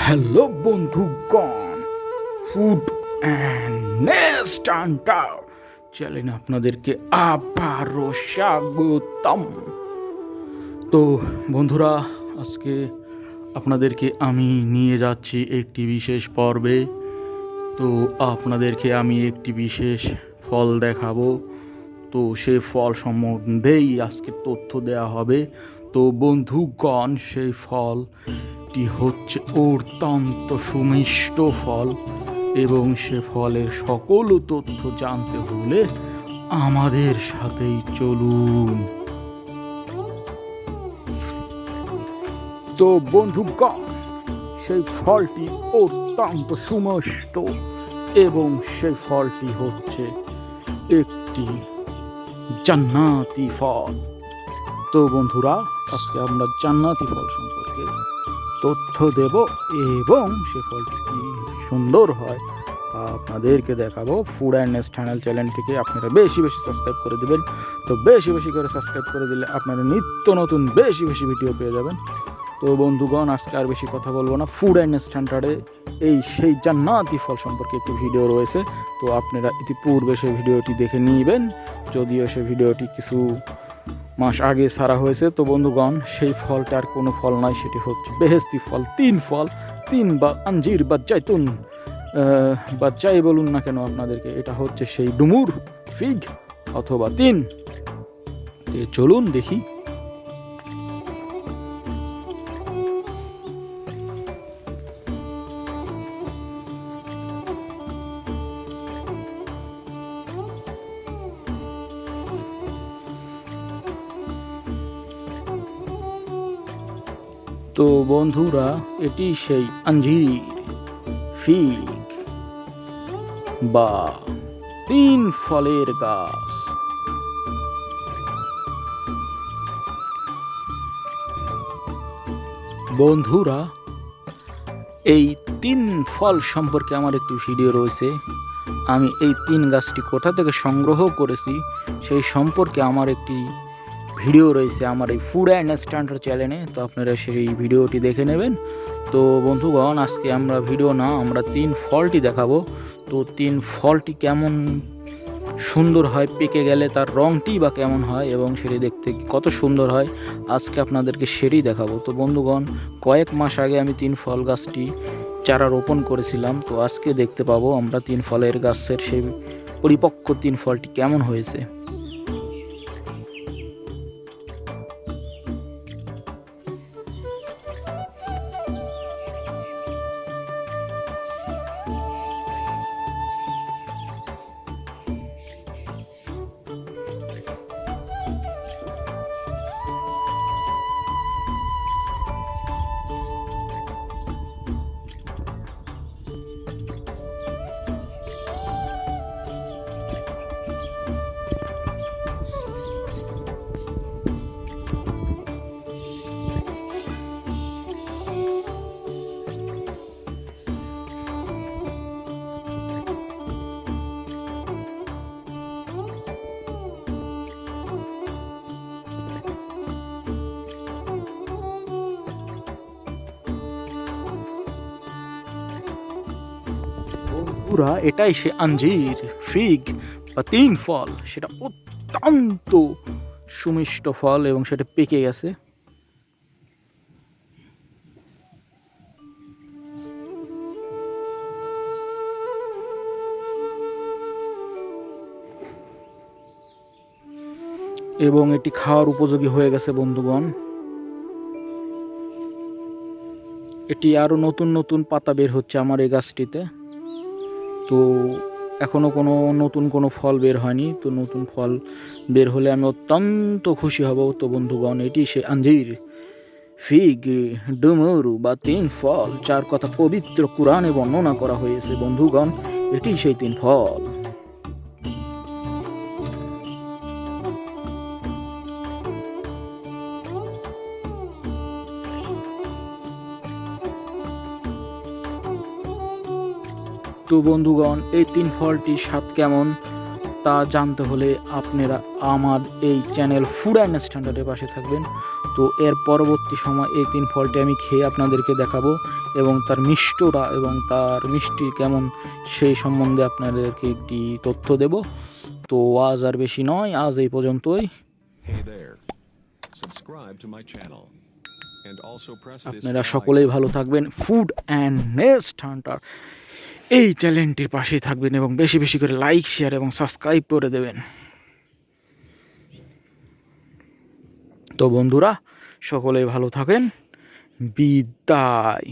Hello বন্ধুগণ food and nest চ্যানেলে আপনাদেরকে আবারও স্বাগতম। তো বন্ধুরা, আজকে আপনাদেরকে আমি নিয়ে যাচ্ছি একটি বিশেষ পর্বে। তো আপনাদেরকে আমি একটি বিশেষ ফল দেখাবো। তো সে ফল সম্বন্ধেই আজকে তথ্য দেওয়া হবে। তো বন্ধুগণ, সেই ফলটি হচ্ছে অত্যন্ত সুমিষ্ট ফল এবং সে ফলের সকল তথ্য জানতে হলে আমাদের সাথেই চলুন। তো বন্ধুগণ, সেই ফলটি অত্যন্ত সুমিষ্ট এবং সেই ফলটি হচ্ছে একটি জান্নাতি ফল। তো বন্ধুরা, আজকে আমরা জান্নাতি ফল সম্পর্কে তথ্য দেব এবং সে ফলটি সুন্দর হয় আপনাদেরকে দেখাবো। ফুড অ্যান্ড নেস চ্যানেল চ্যানেলটিকে আপনারা বেশি বেশি সাবস্ক্রাইব করে দেবেন। তো বেশি বেশি করে সাবস্ক্রাইব করে দিলে আপনারা নিত্য নতুন বেশি বেশি ভিডিও পেয়ে যাবেন। তো বন্ধুগণ, আজকে আর বেশি কথা বলব না। ফুড অ্যান্ড স্ট্যান্ডার্ডে এই সেই জান্নাতি ফল সম্পর্কে একটি ভিডিও রয়েছে। তো আপনারা ইতিপূর্বে সেই ভিডিওটি দেখে নিবেন। যদিও সেই ভিডিওটি কিছু মাস আগে সারা হয়েছে, তো বন্ধুগণ, সেই ফলটা আর কোনো ফল নয় সেটি হচ্ছে বেহেস্তি ফল, তিন ফল, তিন বা আঞ্জির বা জাইতুন বা যাই বলুন না কেন আপনাদেরকে, এটা হচ্ছে সেই ডুমুর ফিগ অথবা তিন। চলুন দেখি। তো বন্ধুরা, এটি সেই আঞ্জির ফিগ বা তিন ফলের গাছ। বন্ধুরা, এই তিন ফল সম্পর্কে আমার একটি ভিডিও রয়েছে। আমি এই তিন গাছটি কোথা থেকে সংগ্রহ করেছি, সেই সম্পর্কে আমার একটি ভিডিও রয়েছে আমার এই ফুড অ্যান্ড স্ট্যান্ডার্ড চ্যানেলে তো আপনারা সেই ভিডিওটি দেখে নেবেন। তো বন্ধুগণ, আজকে আমরা ভিডিও না, আমরা তিন ফলটি দেখাবো। তো তিন ফলটি কেমন সুন্দর হয়, পেকে গেলে তার রঙটি বা কেমন হয়, এবং সেটি দেখতে কত সুন্দর হয়, আজকে আপনাদেরকে সেটি দেখাবো। তো বন্ধুগণ, কয়েক মাস আগে আমি তিন ফল গাছটি চারা রোপণ করেছিলাম, তো আজকে দেখতে পাবো আমরা তিন ফলের গাছের সেই পরিপক্ক তিন ফলটি কেমন হয়েছে। বন্ধুরা এটাই সে আঞ্জির ফিগ বা তিন ফল। সেটা অত্যন্ত সুমিষ্ট ফল এবং সেটা পেকে গেছে। এবং এটি খাওয়ার উপযোগী হয়ে গেছে, বন্ধুগণ। এটি আরও নতুন নতুন পাতা বের হচ্ছে আমার এই গাছটিতে। তো এখনও কোনো নতুন কোনো ফল বের হয়নি। তো নতুন ফল বের হলে আমি অত্যন্ত খুশি হব। তো বন্ধুগণ, এটি সে আঞ্জির ফিগ, ডুমুর বা তিন ফল চার কথা পবিত্র কোরআনে বর্ণনা করা হয়েছে। বন্ধুগণ, এটি সেই তিন ফল। তো বন্ধুগণ এই তিন ফলটির স্বাদ কেমন? তা জানতে হলে আপনারা আমার এই চ্যানেল ফুড অ্যান্ড স্ট্যান্ডার্ডের পাশে থাকবেন। তো এর পরবর্তী সময় এই তিন ফলটি আমি খেয়ে আপনাদেরকে দেখাবো এবং তার মিষ্টতা এবং তার মিষ্টি কেমন সেই সম্বন্ধে আপনাদেরকে একটি তথ্য দেব। তো আজ আর বেশি নয় আজ এই পর্যন্তই। আপনারা সকলেই. ভালো থাকবেন। Food and nest hunter. এই চ্যানেলটির পাশেই থাকবেন এবং বেশি বেশি করে লাইক, শেয়ার এবং সাবস্ক্রাইব করে দেবেন। তো বন্ধুরা সকলেই ভালো থাকেন। বিদায়।